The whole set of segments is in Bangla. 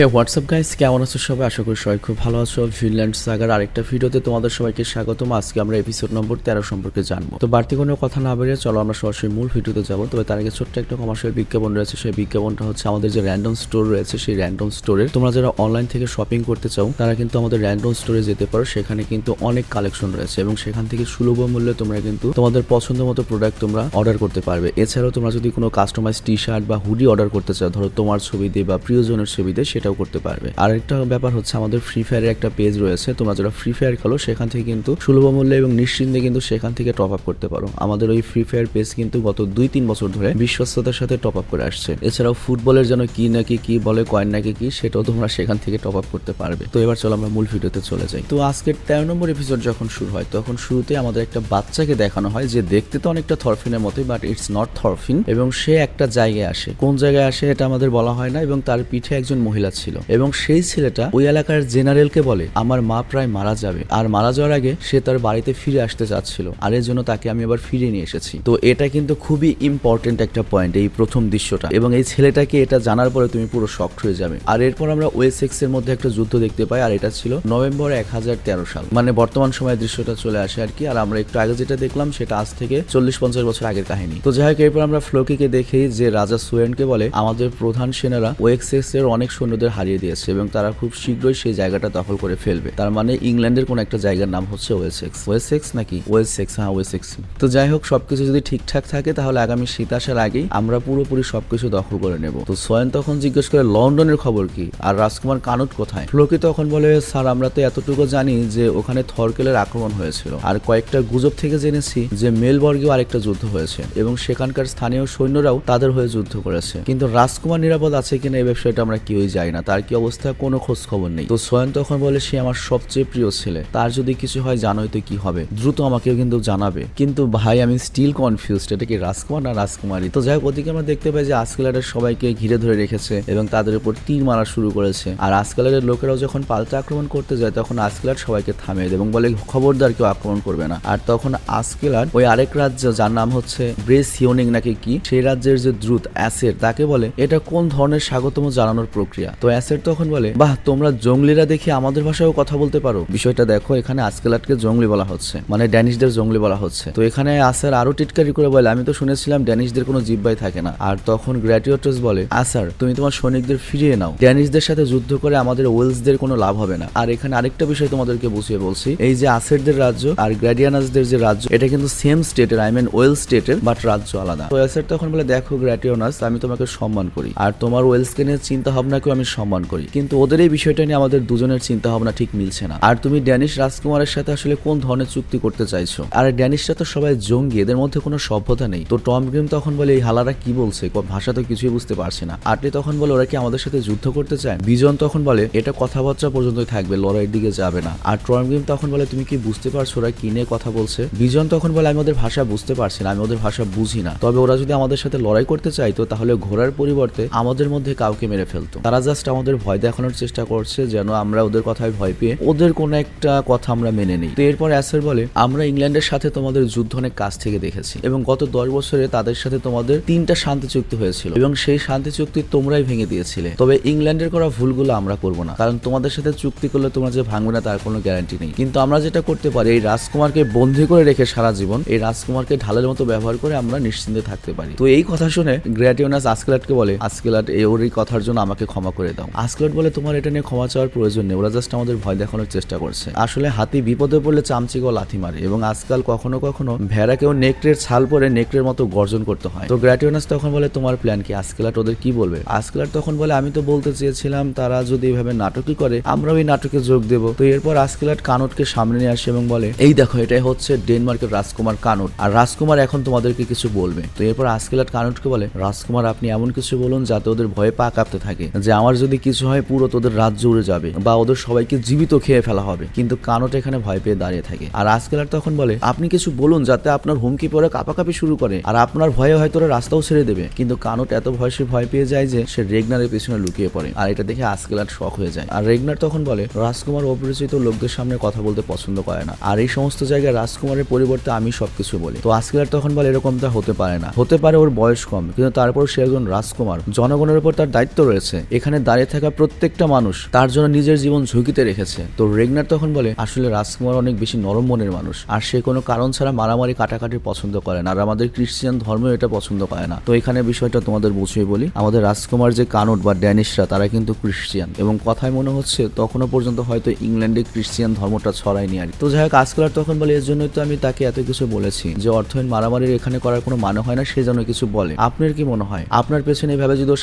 হে হোয়াটসঅ্যাপ গাইস কেমন আছো সবাই? আশা করি সবাই খুব ভালো আছো। ফিনল্যান্ড সাগার আরেকটা ভিডিওতে তোমাদের সবাইকে স্বাগতম। আজকে আমরা এপিসোড নম্বর তেরো সম্পর্কে জানব। তো বাড়তি কোনো কথা না বেরিয়ে চলো, আমরা সরাসরি মূল ভিডিওতে যাব। তবে তার আগে ছোট্ট একটা কমার্শিয়াল বিজ্ঞাপন রয়েছে। সেই বিজ্ঞাপনটা হচ্ছে আমাদের যে র্যান্ডম স্টোর রয়েছে, সেই র্যান্ডম স্টোরের তোমরা যারা অনলাইন থেকে শপিং করতে চাও, তারা কিন্তু আমাদের র্যান্ডম স্টোরে যেতে পারো। সেখানে কিন্তু অনেক কালেকশন রয়েছে এবং সেখান থেকে সুলভ মূল্যে তোমরা কিন্তু তোমাদের পছন্দ মতো প্রোডাক্ট তোমরা অর্ডার করতে পারবে। এছাড়াও তোমরা যদি কোনো কাস্টমাইজ টি শার্ট বা হুডি অর্ডার করতে চাও, ধরো তোমার ছবি দিয়ে বা প্রিয়জনের ছবি দিয়ে সেটাও করতে পারবে। আরেকটা ব্যাপার হচ্ছে আমাদের ফ্রি ফায়ারের একটা পেজ রয়েছে, তোমরা যারা ফ্রি ফায়ার খেলো, সেখান থেকে কিন্তু সুলভ মূল্যে এবং নিশ্চিন্তে কিন্তু সেখান থেকে টপ আপ করতে পারো। আমাদের ওই ফ্রি ফায়ার পেজ কিন্তু গত দুই তিন বছর ধরে বিশ্বস্ততার সাথে টপ আপ করে আসছে। এছাড়াও ফুটবলের জন্য কি নাকি কি বলে কয়েন নাকি কি সেটাও তোমরা সেখান থেকে টপ আপ করতে পারবে। তো এবার চলো আমরা মূল ভিডিওতে চলে যাই। তো আজকের তেরো নম্বর এপিসোড যখন শুরু হয়, তখন শুরুতে আমাদের একটা বাচ্চাকে দেখানো হয়, যে দেখতে তো অনেকটা থরফিনের মতোই বাট ইটস নট থরফিন এবং সে একটা জায়গায় আসে। কোন জায়গায় আসে, এটা আমাদের বলা হয় না, এবং তার পিঠে একজন মহিলা ছিল। এবং সেই ছেলেটা ওই এলাকার জেনারেলকে বলে, আমার মা প্রায় মারা যাবে। আর মারা যাওয়ার আগে সে তার বাড়িতে ফিরে আসতে চাচ্ছিল, আর এর জন্য তাকে আমি আবার ফিরে নিয়ে এসেছি। তো এটা কিন্তু খুবই ইম্পর্টেন্ট একটা পয়েন্ট এই প্রথম দৃশ্যটা। এবং এই ছেলেটাকে এটা জানার পরে তুমি পুরো শক্ট হয়ে যাবে। আর এরপর আমরা ওয়েসেক্স এর মধ্যে একটা যুদ্ধ দেখতে পাই, আর এটা ছিল নভেম্বর এক হাজার তেরো সাল। মানে বর্তমান সময়ে দৃশ্যটা চলে আসে আর কি, আর আমরা একটু আগে যেটা দেখলাম সেটা আজ থেকে চল্লিশ পঞ্চাশ বছর আগের কাহিনী। তো যাই হোক, এরপর আমরা ফ্লোকিকে দেখি, যে রাজা সুয়েনকে বলে, আমাদের প্রধান সেনারা ওয়েক্সেক্স এর অনেক সৈন্যদের হারিয়ে দিয়েছে এবং তারা খুব শীঘ্রই সেই জায়গাটা দখল করে ফেলবে। তার মানে ইংল্যান্ডের কোন একটা জায়গার নাম হচ্ছে ওয়েসেক্স ওয়েসেক্স নাকি? ওয়েসেক্স হ্যাঁ ওয়েসেক্স তো যাই হোক সবকিছু যদি ঠিকঠাক থাকে তাহলে আগামী শীত আসার আগেই আমরা পুরোপুরি সবকিছু দখল করে নেব। তো সোয়েন তখন জিজ্ঞেস করে লন্ডনের খবর কি? আর রাজকুমার কানুট কোথায়? ফ্লোকি তখন বলে স্যার আমরা তো এতটুকু জানি যে ওখানে থরকেলের আক্রমণ হয়েছিল। আর কয়েকটা গুজব থেকে জেনেছি যে মেলবর্গেও আরেকটা যুদ্ধ হয়েছে এবং সেখানকার স্থানীয় সৈন্যরাও তাদের হয়ে যুদ্ধ করেছে। কিন্তু রাজকুমার নিরাপদ আছে কিনা এই ব্যবসাটা আমরা কেউই যাই না, তার কি অবস্থা? কোনো খোঁজ খবর নেই। তো সোয়েন তখন বলে, সে আমার সবচেয়ে প্রিয় ছেলে। তার যদি কিছু হয়, জানোই তো কি হবে। দ্রুত আমাকে কিন্তু জানাবে। কিন্তু ভাই, আমি স্টিল কনফিউজড এটা কি রাজকুমার না রাজকুমারী? তো যাই হোক, ওদিকে আমরা দেখতে পাই যে আজকালের সবাইকে ঘিরে ধরে রেখেছে এবং তাদের উপর তীর মারা শুরু করেছে। আর আজকালের লোকেরাও যখন পাল্টা আক্রমণ করতে যায়, তখন আজকালার সবাইকে থামিয়ে এবং বলে, খবরদার কেউ আক্রমণ করবে না। আর তখন আজকেলার ওই আরেক রাজ্য, যার নাম হচ্ছে ব্রেস হিওনিং নাকি কি, সেই রাজ্যের যে দ্রুত অ্যাসের তাকে বলে, এটা কোন ধরনের স্বাগতম জানানোর প্রক্রিয়া? তো অ্যাসের তখন বলে, বাহ, তোমরা জঙ্গলিরা দেখি আমাদের ভাষায়ও কথা বলতে পারো। বিষয়টা দেখো, এখানে আজকেলাটকে জঙ্গলি বলা হচ্ছে। মানে ড্যানিশদের জঙ্গলি বলা হচ্ছে। তো এখানে আসার আরও টিটকারি করে বলে, আমি তো শুনেছিলাম ড্যানিশদের কোনো জিব্বাই থাকে না। আর তখন গ্র্যাটিওটাস বলে আসার তুমি তোমার সৈনিকদের ফিরিয়ে নাও। ড্যানিশদের সাথে যুদ্ধ করে আমাদের ওয়েলসদের কোনো লাভ হবে না। আর এখানে আরেকটা বিষয় তোমাদেরকে বুঝিয়ে বলছি। এই যে আসেরদের রাজ্য আর গ্র্যাডিয়ানাসদের যে রাজ্য, এটা কিন্তু সেম স্টেটের আই মিন ওয়েল স্টেটের বাট রাজ্য আলাদা। তো অ্যাসের তখন বলে, দেখো গ্র্যাটিওনাস, আমি তোমাকে সম্মান করি। আর তোমার ওয়েলসকে নিয়ে চিন্তা ভাবনাকেও আমি সম্মান করি। কিন্তু ওদের এই বিষয়টা নিয়ে আমাদের দুজনের চিন্তা ভাবনা ঠিক মিলছে না। আর তুমি ড্যানিশ রাজকুমারের সাথে আসলে কোন ধরনের চুক্তি করতে চাইছো? আর ড্যানিশরা তো সবাই জঙ্গি, এদের মধ্যে কোনো সভ্যতা নেই। তো টম গ্রিম তখন বলে, এই হালারা কি বলছে? ভাষা তো কিছুই বুঝতে পারছি না। আটলি তখন বলে, ওরা কি আমাদের সাথে যুদ্ধ করতে চায়? বিজন তখন বলে, এটা কথাবার্তা পর্যন্তই থাকবে, লড়াইয়ের দিকে যাবে না। আর টম গ্রিম তখন বলে, তুমি কি বুঝতে পারছ ওরা কি নিয়ে কথা বলছে? বিজন তখন বলে, আমি ওদের ভাষা বুঝতে পারছি না, আমি ওদের ভাষা বুঝি না। তবে ওরা যদি আমাদের সাথে লড়াই করতে চাইতো, তাহলে ঘোড়ার পরিবর্তে আমাদের মধ্যে কাউকে মেরে ফেলতো। তারা আমাদের ভয় দেখানোর চেষ্টা করছে, যেন আমরা ওদের কথায় ভয় পেয়ে ওদের কোনো একটা কথা আমরা মেনে নিই। তো এরপর অ্যাসের বলে, আমরা ইংল্যান্ডের সাথে তোমাদের যুদ্ধ অনেক কাছ থেকে দেখেছি এবং গত দশ বছরে তাদের সাথে তোমাদের তিনটা শান্তি চুক্তি হয়েছিল এবং সেই শান্তি চুক্তি তোমরাই ভেঙে দিয়েছিলে। তবে ইংল্যান্ডের করা ভুলগুলো আমরা করব না, কারণ তোমাদের সাথে চুক্তি করলে তোমরা যে ভাঙবে না তার কোনো গ্যারান্টি নেই। কিন্তু আমরা যেটা করতে পারি, এই রাজকুমারকে বন্দি করে রেখে সারা জীবন এই রাজকুমারকে ঢালের মতো ব্যবহার করে আমরা নিশ্চিন্তে থাকতে পারি। তো এই কথা শুনে গ্র্যাটিওনাস আস্কেলাটকে বলে, আস্কেলাট, এই ওর এই কথার জন্য আমাকে ক্ষমা করে দাও। আস্কেলাট বলে তোমার এটা নিয়ে ক্ষমা চাওয়ার প্রয়োজন নেই, ওরা জাস্ট আমাদের ভয় দেখানোর চেষ্টা করছে। আসলে হাতি বিপদে পড়লে চামচিকেও লাথি মারে এবং আজকাল কখনো কখনো ভেড়াকেও নেকড়ের ছাল পরে নেকড়ের মতো গর্জন করতে হয়। তো গ্র্যাটিওনাস তখন বলে, তোমার প্ল্যান কি? আজকেলাট ওদের কি বলবে? আজকেলাট তখন বলে, আমি তো বলতে চেয়েছিলাম তারা যদি এভাবে নাটকই করে আমরা ওই নাটকে যোগ দেব। তো এরপর আজকেলাট কানটকে সামনে নিয়ে আসে এবং বলে, এই দেখো, এটাই হচ্ছে ডেনমার্কের রাজকুমার কানট, আর রাজকুমার এখন তোমাদেরকে কিছু বলবে। তো এরপর আজকেলাট কানটকে বলে, রাজকুমার, আপনি এমন কিছু বলুন যাতে ওদের ভয়ে পা কাঁপতে থাকে, যে আমার যদি কিছু হয়, পুরো তোদের রাজ্য উড়ে যাবে বা ওদের সবাইকে জীবিত খেয়ে ফেলা হবে। কিন্তু কানট এখানে ভয় পেয়ে দাঁড়িয়ে থাকে। আর আজকেলার তখন বলে, আপনি কিছু বলুন যাতে আপনার হুমকি পরে কাঁপাকাঁপি শুরু করে। আর আপনার ভয়ে হয়তো ওরা রাস্তাও ছেড়ে দেবে। কিন্তু কানট এত ভয়, সে ভয় পেয়ে যায় যে, সে রেগনারের পিছনে লুকিয়ে পড়ে। আর এটা দেখে আজকেলার শখ হয়ে যায়। আর রেগনার তখন বলে, রাজকুমার অপরিচিত লোকদের সামনে কথা বলতে পছন্দ করে না। আর এই সমস্ত জায়গায় রাজকুমারের পরিবর্তে আমি সবকিছু বলি। তো আজকেলার তখন বলে, এরকমটা হতে পারে না। হতে পারে ওর বয়স কম, কিন্তু তারপর সে একজন রাজকুমার। জনগণের উপর তার দায়িত্ব রয়েছে। এখানে দাঁড়িয়ে থাকা প্রত্যেকটা মানুষ তার জন্য নিজের জীবন ঝুঁকিতে রেখেছে। তো রেগনার তখন বলে, আসলে রাজকুমার অনেক বেশি নরম মনের মানুষ। আর সে কোনো কারণ ছাড়া মারামারি কাটাকাটি পছন্দ করে না। আর আমাদের খ্রিস্টান ধর্ম এটা পছন্দ করে না। তো এখানে বিষয়টা তোমাদের বুঝিয়ে বলি। আমাদের রাজকুমার যে কানট বা ড্যানিশরা, তারা কিন্তু খ্রিস্টিয়ান এবং কথায় মনে হচ্ছে, তখনও পর্যন্ত হয়তো ইংল্যান্ডে খ্রিস্টিয়ান ধর্মটা ছড়ায়নি আর। তো যাই হোক আজকাল তখন বলে এর জন্যই তো আমি তাকে এত কিছু বলেছি যে অর্থহীন মারামারির এখানে করার কোনো মানে হয় না, সে যেন কিছু বলে। আপনার কি মনে হয়? আপনার পেছনে এভাবে যদি ও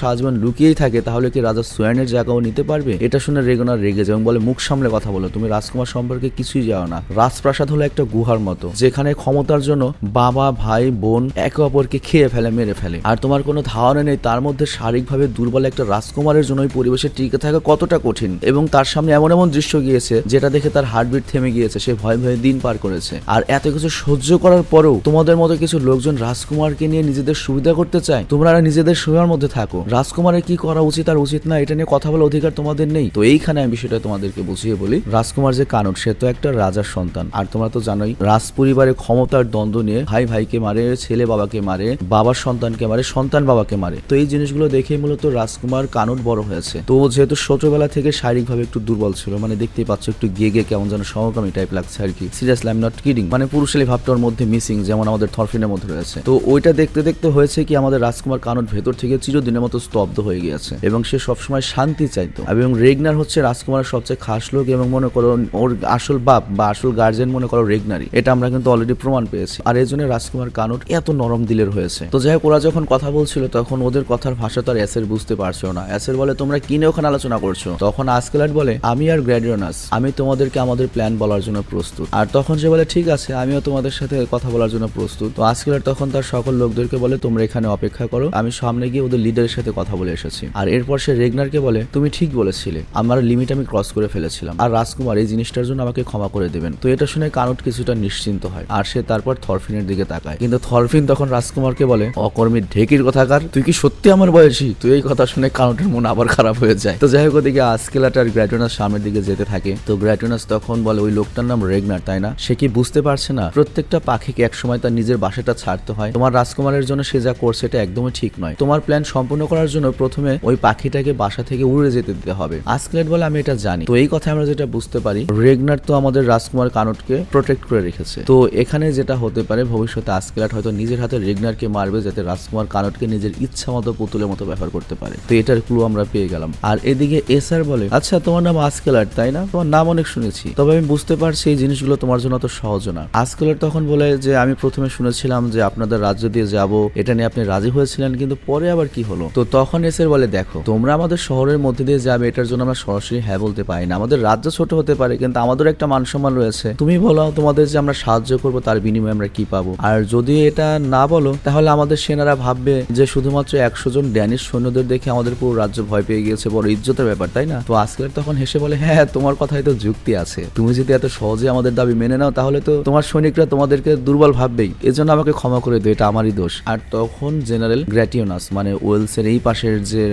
লুকিয়েই থাকে, তাহলে কি রাজা সুয়ানের জায়গাও নিতে পারবে? এটা শুনে রেগনার রেগে যায় এবং বলে, মুখ সামলে কথা বলো, তুমি রাজকুমার সম্পর্কে কিছুই যাও না। রাজপ্রাসাদ হলো একটা গুহার মতো, যেখানে ক্ষমতার জন্য বাবা, ভাই, বোন একে অপরকে খেয়ে ফেলে, মেরে ফেলে। আর তোমার কোনো ধারণা নেই, তার মধ্যে শারীরিকভাবে দুর্বল একটা রাজকুমারের জন্য ওই পরিবেশে টিকে থাকা কতটা কঠিন। এবং তার সামনে এমন এমন দৃশ্য গিয়েছে, যেটা দেখে তার হার্টবিট থেমে গিয়েছে, সে ভয়ে ভয়ে দিন পার করেছে। আর এত কিছু সহ্য করার পরেও তোমাদের মতো কিছু লোকজন রাজকুমারকে নিয়ে নিজেদের সুবিধা করতে চায়? তোমরা নিজেদের সুবিধার মধ্যে থাকো। রাজকুমারের কি করা উচিত আর উচিত না এটা নিয়ে কথা বলার অধিকার তোমাদের নেই। তো এইখানে আমি বিষয়টা তোমাদেরকে বুঝিয়ে বলি। রাজকুমার যে কানট সে তো একটা রাজার সন্তান। আর তোমরা তো জানোই রাজ পরিবারে ক্ষমতার দ্বন্দ্ব নিয়ে ভাই ভাইকে মারে, ছেলে বাবাকে মারে, বাবার সন্তানকে মারে, সন্তান বাবাকে মারে। তো এই জিনিসগুলো দেখে মূলত রাজকুমার কানট বড় হয়েছে। তো যেহেতু ছোটবেলা থেকে শারীরিকভাবে একটু দুর্বল ছিল মানে দেখতেই পাচ্ছ একটু গিয়ে গিয়ে কেমন যেন সমকামী টাইপ লাগছে আর কি। সিরিয়াসলি আই নট কিডিং মানে পুরুষের ভাবটার মধ্যে মিসিং যেমন আমাদের থরফিনের মধ্যে রয়েছে। তো ওইটা দেখতে দেখতে হয়েছে কি, আমাদের রাজকুমার কানট ভেতর থেকে চিরদিনের মতো স্তব্ধ হয়ে গিয়েছে। এবং সে সবসময় শান্তি চাইতো। এবং রেগনার হচ্ছে রাজকুমারের সবচেয়ে খাস লোক এবং মনে করো ওর আসল বাপ বা আসল গার্জেন মনে করো রেগনারি এটা আমরা কিন্তু অলরেডি প্রমাণ পেয়েছি। আর এই জন্য রাজকুমার কানট এত নরম দিলের হয়েছে। তো যাই হোক, ওরা যখন কথা বলছিল তখন ওদের কথার ভাষা তো আর এসের বুঝতে পারছ না। এসের বলে, তোমরা কিনে ওখানে আলোচনা করছ? তখন আসকেলাট বলে, আমি আর গ্র্যাডিওনাস আমি তোমাদেরকে আমাদের প্ল্যান বলার জন্য প্রস্তুত। আর তখন সে বলে, ঠিক আছে, আমিও তোমাদের সাথে কথা বলার জন্য প্রস্তুত। তো আসকেলাট তখন তার সকল লোকদেরকে বলে, তোমরা এখানে অপেক্ষা করো। আমি সামনে গিয়ে ওদের লিডারের সাথে কথা বলে এসেছি। আর এরপর সে রেগনারকে বলে, তুমি ঠিক বলেছিলে, আমার লিমিট আমি ক্রস করে ফেলেছিলাম। আর রাজকুমার এই জিনিসটার জন্য আমাকে ক্ষমা করে দেবেন। তো এটা শুনে কানট কিছুটা নিশ্চিন্ত হয়, আর সে তারপর থরফিনের দিকে তাকায়। কিন্তু থরফিন তখন রাজকুমারকে বলে অকর্মী ঢেকির কথাকার তুই কি সত্যি আমার বয়সী? তুই এই কথা শুনে কানটের মন আবার খারাপ হয়ে যায়। তো যাই হোক, ওদিকে আজকেলাট আর গ্র্যাটোনাস সামনের দিকে যেতে থাকে। তো গ্র্যাটোনাস তখন বলে, ওই লোকটার নাম রেগনার, তাই না? সে কি বুঝতে পারছে না। প্রত্যেকটা পাখিকে একসময় তার নিজের বাসাটা ছাড়তে হয়। তোমার রাজকুমারের জন্য সে যা করছে, এটা একদমই ঠিক নয়। তোমার প্ল্যান সম্পূর্ণ করার জন্য প্রথমে ওই পাখিটাকে বাসা থেকে উড়ে যেতে দিতে হবে। আজকেলাট বলে আমি এটা জানি। তো এই কথা আমরা যেটা বুঝতে পারি, রেগনার তো আমাদের রাজকুমার কানটকে প্রোটেক্ট করে রেখেছে। তো এখানে যেটা হতে পারে, ভবিষ্যতে আজকেলাট হয়তো নিজের হাতে রেগনারকে মারবে যাতে রাজকুমার কানটকে নিজের ইচ্ছা মতো পুতুলের মতো ব্যবহার করতে পারে। তো এটার ক্লু আমরা পেয়ে গেলাম। আর এদিকে এসআর বলে আচ্ছা তোমার নাম আজকেলার তাই না? তোমার নাম অনেক শুনেছি। তবে আমি বুঝতে পারছি এই জিনিসগুলো তোমার জন্য অত সহজ না। আজকেলার তখন বলে যে, আমি প্রথমে শুনেছিলাম যে আপনাদের রাজ্য দিয়ে যাব। এটা নিয়ে আপনি রাজি হয়েছিলেন, কিন্তু পরে আবার কি হলো? তো তখন এসের বলে, দেখো, তোমরা আমাদের শহরের মধ্যে দিয়ে যাবে, এটার জন্য আমরা সরাসরি হ্যাঁ বলতে পারি না। আমাদের রাজ্য ছোট হতে পারে, কিন্তু আমাদের একটা মান সম্মান রয়েছে। তুমি বলো, তোমাদের যে আমরা সাহায্য করব, তার বিনিময়ে আমরা কি পাবো? আর যদি এটা না বলো, তাহলে আমাদের সেনারা ভাববে যে শুধুমাত্র একশো জন ড্যানিশ সৈন্যদের দেখে আমাদের পুরো রাজ্য ভয় পেয়ে গিয়েছে, বড় ইজ্জতের ব্যাপার, তাই না? তো আজকের তখন হেসে বলে হ্যাঁ তোমার কথাই তো যুক্তি আছে। তুমি যদি এত সহজে আমাদের দাবি মেনে নাও, তাহলে তো তোমার সৈনিকরা তোমাদেরকে দুর্বল ভাববেই। এজন্য আমাকে ক্ষমা করে দিও এটা আমারই দোষ। আর তখন জেনারেল গ্র্যাটিওনাস মানে ওয়েলসের এই পাশের যে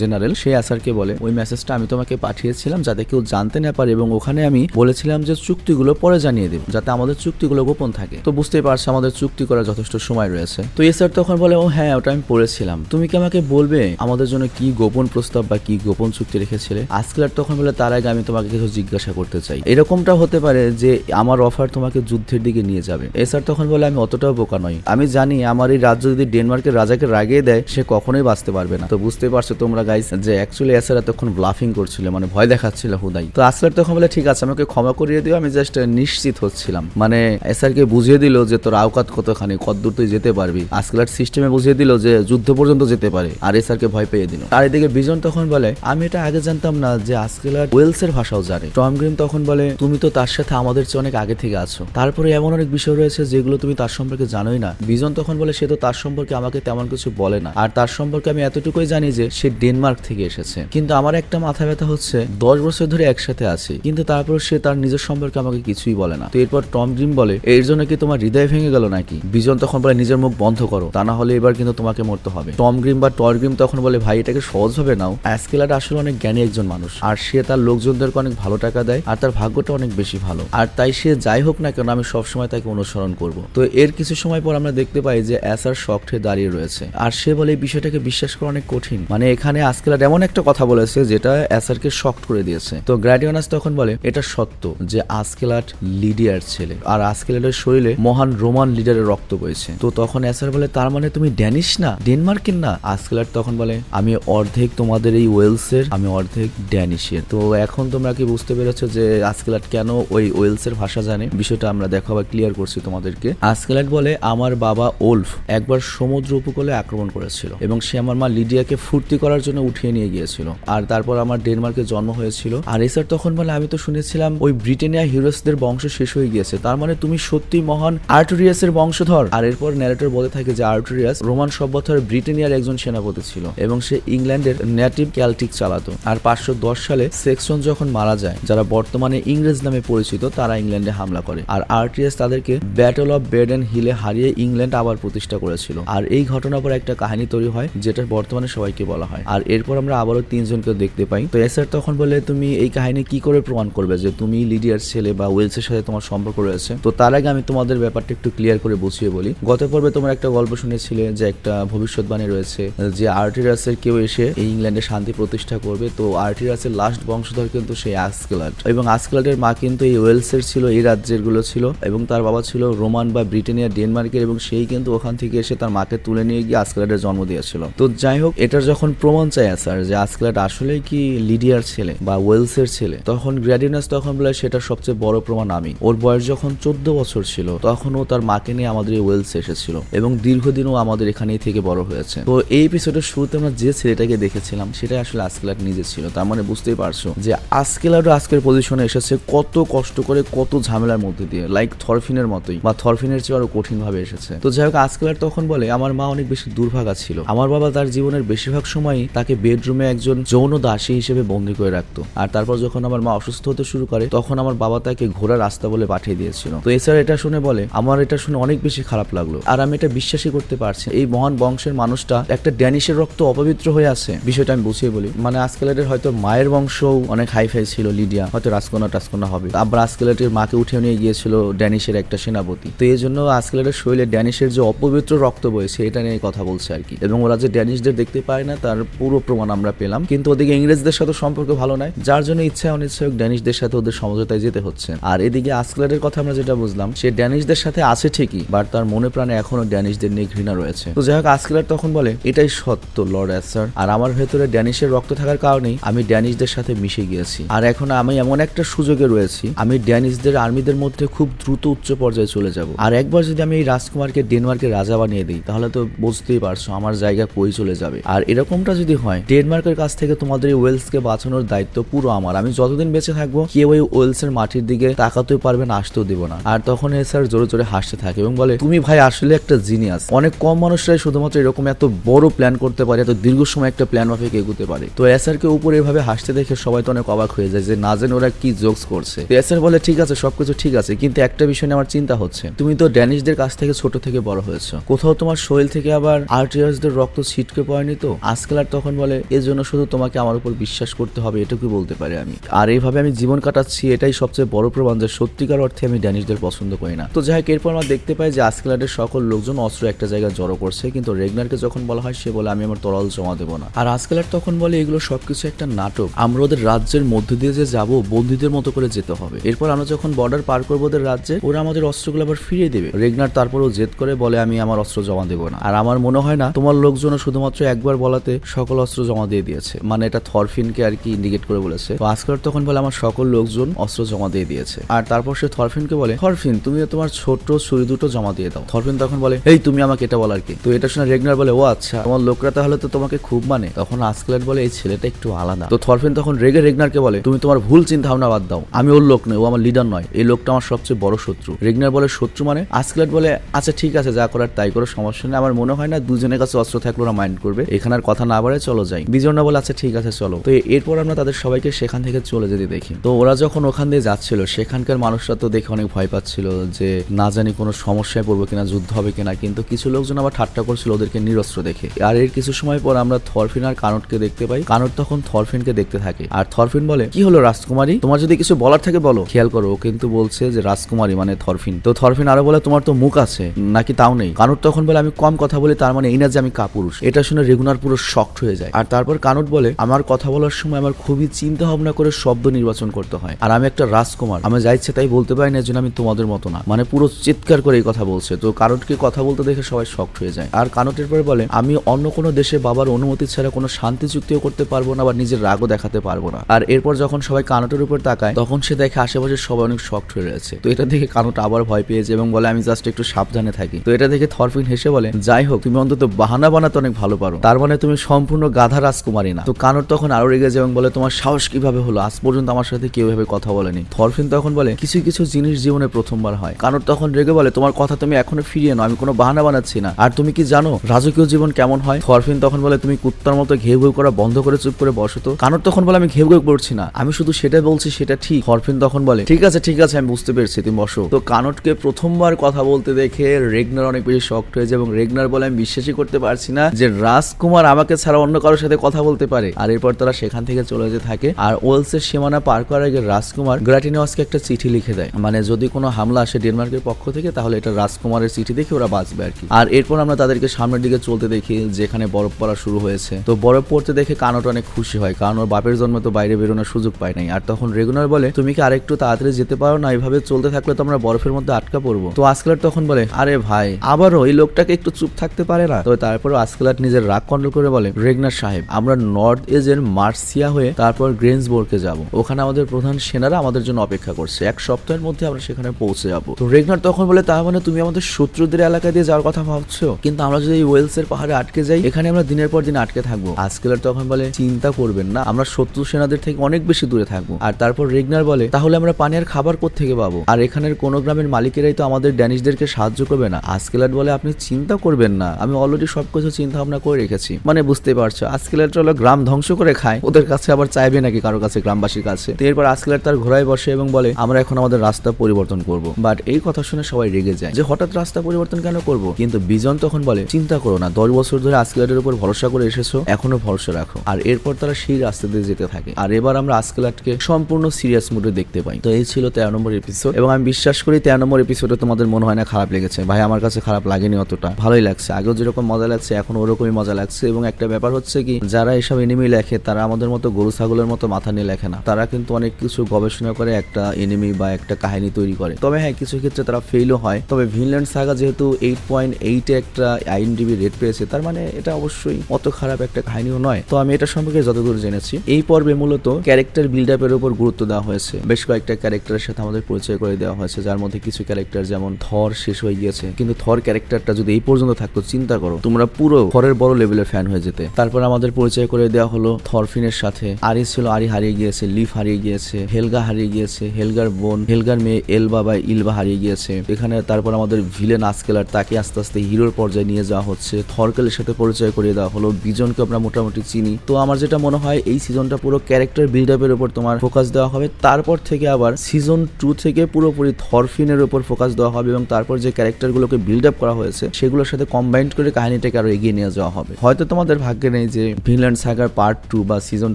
জেনারেল সে আসারকে বলে, ওই মেসেজটা আমি তোমাকে পাঠিয়েছিলাম যাতে কেউ জানতে না পারে এবং ওখানে আমি বলেছিলাম যে চুক্তিগুলো পরে জানিয়ে দেব, যাতে আমাদের চুক্তিগুলো গোপন থাকে। তো বুঝতেই পারছ, আমাদের চুক্তি করার যথেষ্ট সময় রয়েছে। তো এসার তখন বলে, ও হ্যাঁ ওটা আমি পড়েছিলাম। তুমি কি আমাকে বলবে আমাদের জন্য কি গোপন প্রস্তাব বা কি গোপন চুক্তি রেখেছিলে? আজকাল তখন বলে, তার আগে আমি তোমাকে কিছু জিজ্ঞাসা করতে চাই। এরকমটা হতে পারে যে আমার অফার তোমাকে যুদ্ধের দিকে নিয়ে যাবে। এসার তখন বলে, আমি অতটাও বোকা নই। আমি জানি আমার এই রাজ্য যদি ডেনমার্কের রাজাকে রাগিয়ে দেয়, সে কখনোই বাঁচতে পারবে না। তো বুঝতে পারছ তোমরা গাইস যে অ্যাকচুয়ালি এসার এতক্ষণ ব্লাফিং করছিল মানে ভয় দেখাচ্ছিল হুদাই। তো আসলার তখন বলে, ঠিক আছে, আমাকে ক্ষমা করিয়ে দিও, আমি জাস্ট নিশ্চিত হচ্ছিলাম। মানে এসআরকে বুঝিয়ে দিল যে, তোর আওকাত কতখানি কতদূর তুই যেতে পারবি? আজকাল সিস্টেমে বুঝিয়ে দিল যে, যুদ্ধ পর্যন্ত যেতে পারে, আর এসআরকে ভয় পেয়ে দিল। আর এদিকে বিজন তখন বলে, আমি এটা আগে জানতাম না যে আজকাল ওয়েলস এর ভাষাও জানে। টম গ্রিম তখন বলে, তুমি তো তার সাথে আমাদের চেয়ে অনেক আগে থেকে আছো। তারপরে এমন অনেক বিষয় রয়েছে যেগুলো তুমি তার সম্পর্কে জানোই না। বিজন তখন বলে, সে তো তার সম্পর্কে আমাকে তেমন কিছু বলে না। আর তার সম্পর্কে আমি এতটুকুই জানি যে, সে ডেনমার্ক থেকে এসেছে। কিন্তু আমার একটা মাথা ব্যথা হচ্ছে, দশ বছর ধরে একসাথে আছি। কিন্তু তারপর সে তার নিজের সম্পর্কে আমাকে কিছুই বলে না। তো এরপর টম ড্রিম বলে, এর জন্য কি তোমার হৃদয় ভেঙে গেল নাকি? বিজন তখন বলে, নিজের মুখ বন্ধ করো। তা না হলে এবার কিন্তু তোমাকে মরতে হবে। টম গ্রিম বা টর গ্রিম তখন বলে, ভাই, এটাকে সহজভাবে নাও। অ্যাসকেলার আসলে অনেক জ্ঞানী একজন মানুষ। আর সে তার লোকজনদেরকে অনেক ভালো টাকা দেয়, আর তার ভাগ্যটা অনেক বেশি ভালো। আর তাই সে যাই হোক না কেন, আমি সবসময় তাকে অনুসরণ করব। তো এর কিছু সময় পর আমরা দেখতে পাই যে, অ্যাসার শক্ট হয়ে দাঁড়িয়ে রয়েছে। আর সে বলে, এই বিষয়টাকে বিশ্বাস করা অনেক কঠিন। মানে এখানে আজকাল এসার এমন একটা কথা বলেছে যেটা এসারকে শক করে দিয়েছে। তো গ্র্যাডিওনাস তখন বলে, এটা সত্য যে আসকেলাট লিডিয়ার ছেলে, আর আসকেলাটের শরীরে মহান রোমান লিডারের রক্ত বইছে। তো তখন এসার বলে, তার মানে তুমি ড্যানিশ না? ডেনমার্কের না? আসকেলাট তখন বলে, আমি অর্ধেক তোমাদের এই ওয়েলসের আমি অর্ধেক ড্যানিশের তো এখন তোমরা কি বুঝতে পেরেছ যে আসকেলাট কেন ওই ওয়েলসের ভাষা জানে? বিষয়টা আমরা দেখো আবার ক্লিয়ার করছি তোমাদেরকে। আসকেলাট বলে, আমার বাবা ওলফ একবার সমুদ্র উপকূলে আক্রমণ করেছিল এবং সে আমার মা লিডিয়াকে ফুর্তি করার জন্য উঠিয়ে নিয়ে গিয়েছিল। আর তারপর আমার ডেনমার্কে জন্ম হয়েছিল। আর এসার তখন বলে, আমি তো শুনেছিলাম ওই ব্রিটেনিয়া হিরোসদের বংশ শেষ হয়ে গিয়েছে। তার মানে তুমি সত্যি মহান আর্টোরিয়াসের বংশধর। আর এরপর ন্যারেটর বলে থাকে যে, আর্টোরিয়াস রোমান সভ্যতার ব্রিটেনিয়ার একজন সেনাপতি ছিল এবং সে ইংল্যান্ডের নেটিভ ক্যালটিক চালাতো। আর পাঁচশো দশ সালে সেকশন যখন মারা যায়, যারা বর্তমানে ইংরেজ নামে পরিচিত, তারা ইংল্যান্ডে হামলা করে। আর আর্টিয়াস তাদেরকে ব্যাটল অফ বেডেন হিলে হারিয়ে ইংল্যান্ড আবার প্রতিষ্ঠা করেছিল। আর এই ঘটনার পর একটা কাহিনী তৈরি হয়, যেটা বর্তমানে সবাইকে বলা হয়। আর এরপর আমরা আবারও তিনজনকে দেখতে পাই। তো এসার তখন বলে, তুমি এই কাহিনী কি করে প্রমাণ করবে যে তুমি লিডিয়ার ছেলে বা ওয়েলসের সাথে তোমার সম্পর্ক রয়েছে? তো তার আগে আমি তোমাদের ব্যাপারটা একটু ক্লিয়ার করে বুঝিয়ে বলি। গত পর্বে তোমরা একটা গল্প শুনেছিলে যে একটা ভবিষ্যৎবাণী রয়েছে যে আর্টিরাসের কেউ এসে এই ইংল্যান্ডে শান্তি প্রতিষ্ঠা করবে। তো আর্টিরাসের লাস্ট বংশধর কিন্তু সেই আসকেলাট এবং আসকেলাটের মা কিন্তু এই ওয়েলসের ছিল, এই রাজ্যেরগুলো ছিল। এবং তার বাবা ছিল রোমান বা ব্রিটেনিয়া, ডেনমার্কের এবং সেই কিন্তু ওখান থেকে এসে তার মাকে তুলে নিয়ে গিয়ে আসকেলাটের জন্ম দিয়েছিল। তো যাই হোক, এটার যখন প্রমাণ চাই স্যার, যে আসকেলাট আসলে কি লিডিয়ার ছেলে বা ওয়েলসের ছেলে? তখন গ্র্যাডিনাস তখন বলে, সেটা সবচেয়ে বড় প্রমাণ আমি। ওর বয়স যখন চোদ্দ বছর ছিল, তখন ও তার মাকে নিয়ে আমাদের ওয়েলস এসেছিল এবং দীর্ঘদিন ও আমাদের এখানেই থেকে বড় হয়েছে। তো এই এপিসোডের শুরুতে আমরা যে ছেলেটাকে দেখেছিলাম, সেটাই আসলে আসকেলাট নিজে ছিল। তার মানে বুঝতেই পারছ যে আসকেলাটও আজকের পজিশনে এসেছে কত কষ্ট করে, কত ঝামেলার মধ্যে দিয়ে লাইক থরফিনের মতোই বা থরফিনের চেয়ে আরও কঠিন ভাবে এসেছে। তো যাই হোক আসকেলার তখন বলে, আমার মা অনেক বেশি দুর্ভাগা ছিল। আমার বাবা তার জীবনের বেশিরভাগ সময়ই তাকে বেডরুমে একজন যৌন দাসী হিসেবে বন্দি করে রাখতো। আর তারপর যখন আমার মা অসুস্থ হতে শুরু করে, তখন আমার বাবা তাকে ঘোড়া রাস্তা বলে পাঠিয়ে দিয়েছিল। তো এছাড়া এটা শুনে বলে, আমার এটা শুনে অনেক বেশি খারাপ লাগল। আর আমি এটা বিশ্বাসই করতে পারছি এই মহান বংশের মানুষটা একটা ড্যানিশের রক্ত অপবিত্র হয়ে আছে। বিষয়টা আমি বুঝিয়ে বলি মানে আজকালের হয়তো মায়ের বংশও অনেক হাইফাই ছিল লিডিয়া, হয়তো রাজকন্যা টাসকন্যা হবে। আবার আজকালের মাকে উঠে নিয়ে গিয়েছিল ড্যানিশের একটা সেনাপতি। তো এই জন্য আজকালের শরীরে ড্যানিশের যে অপবিত্র রক্ত বয়েছে এটা নিয়ে কথা বলছে আর কি। এবং ওরা যে ড্যানিশদের দেখতে পায় না, তার পুরো প্রমাণ আমরা পেলাম, কিন্তু ওদিকে ইংরেজদের সাথে সম্পর্ক ভালো নয় যার জন্য ইচ্ছা অনিচ্ছা ড্যানিশদের সাথে ওদের সমঝোতায় যেতে হচ্ছে। আর এদিকে আজকালের কথা আমরা যেটা বুঝলাম, সে ড্যানিশদের সাথে আছে ঠিকই, বাট তার মনে প্রাণে এখনও ড্যানিশদের নিয়ে ঘৃণা রয়েছে। তো যাই হোক আজকালের তখন বলে, এটাই সত্য, লর্ড অ্যাসার আর আমার ভেতরে ড্যানিশের রক্ত থাকার কারণেই আমি ড্যানিশদের সাথে মিশে গিয়েছি। আর এখন আমি এমন একটা সুযোগে রয়েছি, আমি ড্যানিশদের আর্মিদের মধ্যে খুব দ্রুত উচ্চ পর্যায়ে চলে যাব। আর একবার যদি আমি এই রাজকুমারকে ডেনমার্কের রাজা বানিয়ে দিই, তাহলে তো বুঝতেই পারছ, আমার জায়গা কই চলে যাবে। আর এরকমটা যদি হয় ডেনমার্কের কাছ থেকে তোমাদের এই ওয়েলসকে বাঁচানোর দায়িত্ব পুরো আমার। আমি যতদিন বেঁচে থাকব, কেউ ওই ওয়েলসের মাটির দিকে তাকাতেও পারবে না, আসতেও দিব না। আর তখন এ স্যার জোরে জোরে হাসতে থাকে এবং বলে, তুমি ভাই আসলে একটা জিনিয়াস। অনেক কম মানুষরাই শুধুমাত্র এরকম এত বড় প্ল্যান করতে পারে, এত দীর্ঘ সময় একটা প্ল্যান মাফিক এগুতে পারে। তো এসারকে উপরে এভাবে হাসতে দেখে সবাই তো অনেক অবাক হয়ে যায় যে, না জেনে ওরা কি জোকস করছে? এসার বলে, ঠিক আছে, সবকিছু ঠিক আছে, কিন্তু একটা বিষয় নিয়ে আমার চিন্তা হচ্ছে। তুমি তো ড্যানিশদের কাছ থেকে ছোট থেকে বড় হয়েছো। কোথাও তোমার শরীর থেকে আবার আর্টিয়ার্সদের রক্ত ছিটকে পড়েনি তো? আজকাল আর তখন বলে এর জন্য শুধু তোমাকে আমার উপর বিশ্বাস করতে হবে, এটুকুই বলতে পারি আমি। আর এইভাবে আমি জীবন কাটাচ্ছি, এটাই সবচেয়ে বড় প্রমাণ যে সত্যিকার অর্থে আমি ড্যানিশদের পছন্দ করি না। তো যাই হোক, এরপর আমরা দেখতে পাই যে আজকালের সকল লোকজন অস্ত্র একটা জায়গায় জড়ো করছে, কিন্তু রেগনারকে যখন বলা হয়, সে বলে, আমি আমার তরল জমা দেবো না। আর আজকালের তখন বলে, এগুলো সবকিছু একটা নাটক। আমরা ওদের রাজ্যের মধ্যে দিয়ে যে যাব, বন্দীদের মতো করে যেতে হবে। এরপর আমরা যখন বর্ডার পার করব ওদের রাজ্যে, ওরা আমাদের অস্ত্রগুলো আবার ফিরিয়ে দেবে। রেগনার তারপরও জেদ করে বলে, আমি আমার অস্ত্র জমা দেবো না। আর আমার মনে হয় না, তোমার লোকজন শুধুমাত্র একবার বলাতে সকল অস্ত্র জমা দিয়ে দিয়েছে। মানে এটা থরফিনকে আর কি ইন্ডিকেট করে বলেছে। তো আজকাল তখন বলে আমার সকল লোকজন অস্ত্র জমা দিয়ে দিয়েছে। আর তারপর সে থরফিনকে বলে, থরফিন, তুমি তোমার ছোট ছুরি দুটো জমা দিয়ে দাও। থরফিন তখন বলে, এই তুমি আমাকে এটা বলার কি? তো এটা শুনে রেগনার বলে, ও আচ্ছা তোমার লোকরা তাহলে তো তোমাকে খুব মানে। তখন আজকালের বলে, এই ছেলেটা একটু আলাদা। তো থরফিন তখন রেগে রেগনারকে বলে, তুমি তোমার ভুল চিন্তা ভাবনা বাদ দাও। আমি ওর লোক নই, ও আমার লিডার নয়। এই লোকটা আমার সবচেয়ে বড় শত্রু। রেগনার বলে, শত্রু মানে? আজকালেট বলে আচ্ছা ঠিক আছে, যা করার তাই করো, সমস্যা নেই। আমার মনে হয় না দুজনের কাছে অস্ত্র থাকলে ওরা মাইন্ড করবে। এখানে আর কথা না বাড়ে চলো যাই। বিজয়না বলে আচ্ছা ঠিক আছে, চলো। তো এরপর আমরা তাদের সবাইকে সেখান থেকে চলে যেতে দেখি। তো ওরা যখন ওখান দিয়ে যাচ্ছিল, সেখানকার মানুষরা তো দেখে অনেক ভয় পাচ্ছিল যে না জানি কোনো সমস্যায় পড়ব কিনা, যুদ্ধ হবে কিনা, কিন্তু কিছু লোকজন আবার ঠাট্টা করছিল ওদেরকে নিরস্ত্র দেখে। আর এর কিছু সময় পর আমরা থরফিন আর কানটকে দেখতে পাই। কানট তখন থরফিনকে দেখতে থাকে। আর থরফিন বলে, কি হলো রাজকুমারী? তোমার যদি কিছু বলার থাকে বলো। খেয়াল করো, ও কিন্তু বলছে যে রাজকুমারী মানে থরফিন। তো থরফিন আরও বলে, তোমার তো মুখ আছে, নাকি তাও নেই? কানট তখন বলে, আমি কম কথা বলি, তার মানে এই না যে আমি কাপুরুষ। এটা শুনে রেগুনার পুরো শক্ট হয়ে যায়। আর তারপর কানুট বলে, আমার কথা বলার সময় আমার খুবই চিন্তা ভাবনা করে শব্দ নির্বাচন করতে হয়। আর আমি একটা রাজকুমার। আমি যা ইচ্ছে তাই বলতে পারি না যেন আমি তোমাদের মতো না। মানে পুরো চিৎকার করে এই কথা বলছে। তো কানুটকে কথা বলতে দেখে সবাই শক্ট হয়ে যায়। আর কানুটের পরে বলে, আমি অন্য কোনো দেশে বাবার অনুমতি ছাড়া কোনো শান্তি চুক্তিও করতে পারব না বা নিজের রাগও দেখাতে পারব না। আর এরপর যখন সবাই কানুটের উপর তাকায়, তখন সে দেখে আশেপাশে সবাই অনেক শক্ট হয়ে রয়েছে। তো এটা দেখে কানুট আবার ভয় পেয়েছে এবং বলে, আমি জাস্ট একটু সাবধানে থাকি। তো এটা দেখে থরফিন হেসে বলে, যাই হোক, তুমি অন্তত বাহানা বানাতে অনেক ভালো পারো। তার মানে তুমি সম্পূর্ণ গাধা রাজকুমারী না। তো কানুট তখন আরও রেগে যায় এবং বলে, তোমার সাহস কীভাবে হলো? আজ পর্যন্ত আমার সাথে কেউ এভাবে কথা বলেনি। থরফিন তখন বলে, কিছু কিছু জিনিস জীবনে প্রথমবার হয়। কানুট তখন রেগে বলে, তোমার কথা তুমি এখনও ফিরিয়ে নাও, আমি কোনো বাহানা বানাচ্ছি না। আর তুমি কি জানো রাজকীয় জীবন কেমন হয়? থরফিন তখন বলে, তুমি কুত্তার মতো ঘেউ ঘেউ করা, বন্ধ করে, চুপ করে বসো তো। কানুট তখন বলে, আমি ঘেউ ঘেউ করছি না, আমি শুধু সেটা বলছি, সেটা ঠিক। থরফিন তখন বলে, ঠিক আছে ঠিক আছে, আমি বুঝতে পেরেছি, তুমি বসো। তো কানটকে প্রথমবার কথা বলতে দেখে রেগনার অনেক বেশি শক্ট হয়েছে এবং রেগনার বলে, আমি বিশ্বাসই করতে পারছি না যে রাজকুমার আমাকে ছাড়া অন্য কারোর সাথে কথা বলতে পারে। আর এরপর তারা সেখান থেকে চলে যেতে থাকে। আর ওয়েলসের সীমানা পার করার আগে রাজকুমার গ্রাটিনসকে একটা চিঠি লিখে দেয়। মানে যদি কোনো হামলা আসে ডেনমার্কের পক্ষ থেকে, তাহলে এটা রাজকুমারের চিঠি দেখে ওরা বাঁচবে আর কি। আর এরপর আমরা তাদেরকে সামনের দিকে চলতে দেখি, যেখানে বরফ পড়া শুরু হয়েছে। তো বরফ পড়তে দেখে কানট অনেক খুশি হয়, কারণ ওর বাপের জন্ম তো বাইরে বেরোনোর সুযোগ পায় নাই। আর তখন রেগুনার বলে, তুমি কি আরেকটু তাড়াতাড়ি যেতে পারো না? এইভাবে চলতে থাকলে তো আমরা বরফের মধ্যে আটকা পড়ব। তো আজকালার তখন বলে, আরে ভাই, আবারও এই লোকটাকে একটু চুপ থাকতে পারে না? তো তারপর আজকালার নিজের রাগ কন্ট্রোল করে বলে, রেগনার সাহেব আমরা নর্থ এজের মার্সিয়া হয়ে তারপর গ্রেন্সবোর্গকে যাব। ওখানে আমাদের প্রধান সেনারা আমাদের জন্য অপেক্ষা করছে। এক সপ্তাহের মধ্যে আমরা সেখানে পৌঁছে যাব। তো রেগনার তখন বলে, তার মানে তুমি আমাদের শত্রুদের এলাকা দিয়ে যাওয়ার কথা ভাবছ? কিন্তু আমরা যদি এই ওয়েলসের পাহাড়ে আটকে যাই, এখানে আমরা দিনের পর দিন আটকে থাকব। আজকেলার তখন বলে, চিন্তা করবেন না, আমরা শত্রু সেনাদের থেকে অনেক বেশি দূরে থাকব। আর তারপর রেগনার বলে, তাহলে আমরা পানি আর খাবার থেকে পাবো? আর এখানের কোন গ্রামের মালিকেরাই তো আমাদের ড্যানিশদেরকে সাহায্য করবে না। আজকেলার বলে, আপনি চিন্তা করবেন না, আমি অলরেডি সবকিছু চিন্তা ভাবনা করে রেখেছি। মানে বুঝতে পারছ আজকেলার হলো গ্রাম ধ্বংস করে খায়। ওদের কাছে আবার চাইবে নাকি কারও কাছে, গ্রামবাসীর কাছে? এরপর আজকেলার তার ঘোড়ায় বসে এবং বলে, আমরা এখন আমাদের রাস্তা পরিবর্তন করব। বাট এই কথা শুনে সবাই রেগে যায় যে হঠাৎ রাস্তা পরিবর্তন কেন করব? কিন্তু বিজন তখন বলে, চিন্তা করো না, দশ বছর ধরে আজকেলাটের উপর ভরসা করে এসেছ, এখনও ভরসা রাখো। আর এরপর তারা সেই রাস্তা দিয়ে যেতে থাকে। আর এবার আমরা আজকেলাটকে সম্পূর্ণ সিরিয়াস মুডে দেখতে পাই। তো এই ছিল তেরো নম্বর এপিসোড এবং আমি বিশ্বাস করি তেরো নম্বর এপিসোডে তোমাদের মনে হয় না খারাপ লেগেছে। ভাই, আমার কাছে খারাপ লাগেনি অতটা। ভালোই লাগছে। আগেও যেরকম মজা লাগছে, এখন ওরকমই মজা লাগছে। এবং একটা ব্যাপার হচ্ছে কি যারা এসব এনিমি লেখে, তারা আমাদের মতো গরু, ছাগলের মতো মাথা নিয়ে লেখে না। তারা কিন্তু অনেক কিছু গবেষণা করে একটা এনিমি বা একটা কাহিনী তৈরি করে। তবে হ্যাঁ কিছু ক্ষেত্রে তারা ফেলও হয়। তবে ভিনল্যান্ড সাগা যেহেতু এইট পয়েন্ট এইটে একটা আইএনডিবি রেট পেয়েছে, তার মানে এটা অবশ্যই অত খারাপ একটা কাহিনীও নয়। তো আমি এটা সম্পর্কে যতদূর জেনেছি, এই পর্বে মূলত ক্যারেক্টার বিল্ড আপের উপর গুরুত্ব দেওয়া হয়েছে। বেশ কয়েকটা ক্যারেক্টারের সাথে আমাদের পরিচয় করে দেওয়া হয়েছে, যার মধ্যে কিছু ক্যারেক্টার যেমন থর শেষ হয়ে গিয়েছে, কিন্তু থর ক্যারেক্টারটা যদি এই পর্যন্ত থাকতো, চিন্তা করো, তোমরা পুরো থরের বড় লেভেলের ফ্যান হয়ে যেতে। তারপর আমাদের পরিচয় করে দেওয়া হলো থরফিনের সাথে। আরি ছিল, আরি হারিয়ে গিয়েছে, লিফ হারিয়ে গিয়েছে, হেলগা হারিয়ে গিয়েছে, হেলগার বোন, হেলগার মেয়ে এলবা বা ইলবা হারিয়ে গিয়েছে। এখানে তারপর আমাদের ভিলেন আজকেলার, তাকে আস্তে আস্তে হিরোর পর্যায়ে নিয়ে যাওয়া হচ্ছে। থরকেলের সাথে পরিচয় করিয়ে দেওয়া হলো, বিজনকে আমরা মোটামুটি চিনি। তো আমার যেটা মনে হয়, এই সিজনটা পুরো ক্যারেক্টার বিল্ড আপের উপর তোমার ফোকাস দেওয়া হবে। তারপর থেকে আবার সিজন টু থেকে পুরোপুরি থরফিনের উপর ফোকাস দেওয়া হবে এবং তারপর যে ক্যারেক্টারগুলোকে বিল্ড আপ করা হয়েছে, সেগুলোর সাথে কম্বাইন্ড করে কাহিনীটাকে আরও এগিয়ে নিয়ে যাওয়া হবে। হয়তো তোমাদের ভাগ্যে নেই যে ভিনল্যান্ড সাগার পার্ট টু বা সিজন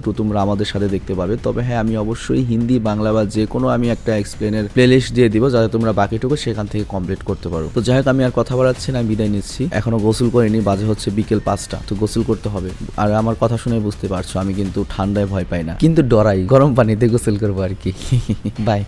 টু তোমরা আমাদের সাথে দেখতে পাবে। তবে হ্যাঁ আমি অবশ্যই হিন্দি, বাংলা বা যে কোনো আমি একটা এক্সপ্লেনের প্লেলিস্ট দিয়ে দিব, যাতে তোমরা বাকিটুকু সেখান থেকে কমপ্লিট করতে পারো। তো যাই হোক, আমি আর কথা বাড়াচ্ছি না বিদায় নিচ্ছি। এখনও গোসল করিনি, বাজে হচ্ছে বিকেল পাঁচটা। তো গোসল করতে হবে। আর আমার কথা শুনে বুঝতে পারছ, আমি কিন্তু ঠান্ডায় ভয় পাই না। কিন্তু ডরাই, গরম পানিতে গোসল করব আর কি। বাই